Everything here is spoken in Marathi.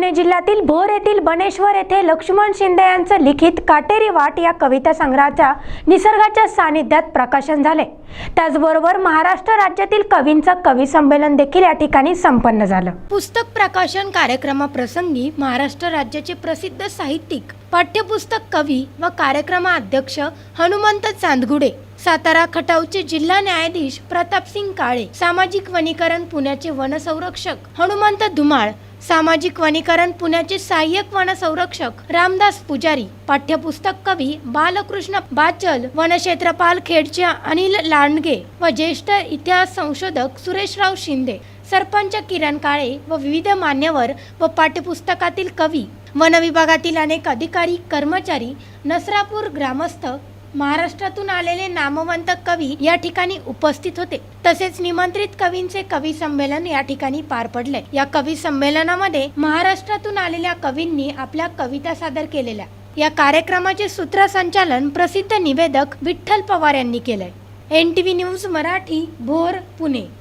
पुणे जिल्ह्यातील भोर येथील बनेश्वर येथे लक्ष्मण शिंदे यांचं लिखित काटेरी वाट या कविता संग्रहाच्या निसर्गाच्या सानिध्यात प्रकाशन झाले. त्याचबरोबर महाराष्ट्र राज्यातील कवींचं कवी संमेलन देखील या ठिकाणी संपन्न झालं. पुस्तक प्रकाशन कार्यक्रमाप्रसंगी महाराष्ट्र राज्याचे प्रसिद्ध साहित्यिक पाठ्यपुस्तक कवी व कार्यक्रमाध्यक्ष हनुमंत चांदगुडे सातारा खटावचे जिल्हा न्यायाधीश प्रतापसिंग काळे सामाजिक वनीकरण पुण्याचे वनसंरक्षक हनुमंत धुमाळ सामाजिक वनीकरण पुण्याचे सहाय्यक वनसंरक्षक रामदास पुजारी पाठ्यपुस्तक कवी बालकृष्ण बाचल वनक्षेत्रपाल खेडचे अनिल लांडगे व ज्येष्ठ इतिहास संशोधक सुरेशराव शिंदे सरपंच किरण काळे व विविध मान्यवर व पाठ्यपुस्तकातील कवी. वन विभागातील अनेक अधिकारी कर्मचारी नसरापूर ग्रामस्थ महाराष्ट्रातून आलेले नामवंत कवी या ठिकाणी उपस्थित होते. तसेच निमंत्रित कवींचे कवी संमेलन या ठिकाणी पार पडले. या कवी संमेलनामध्ये महाराष्ट्रातून आलेल्या कवींनी आपल्या कविता सादर केलेल्या. या कार्यक्रमाचे सूत्रसंचालन प्रसिद्ध निवेदक विठ्ठल पवार यांनी केलंय. N T V news Marathi Bhor Pune.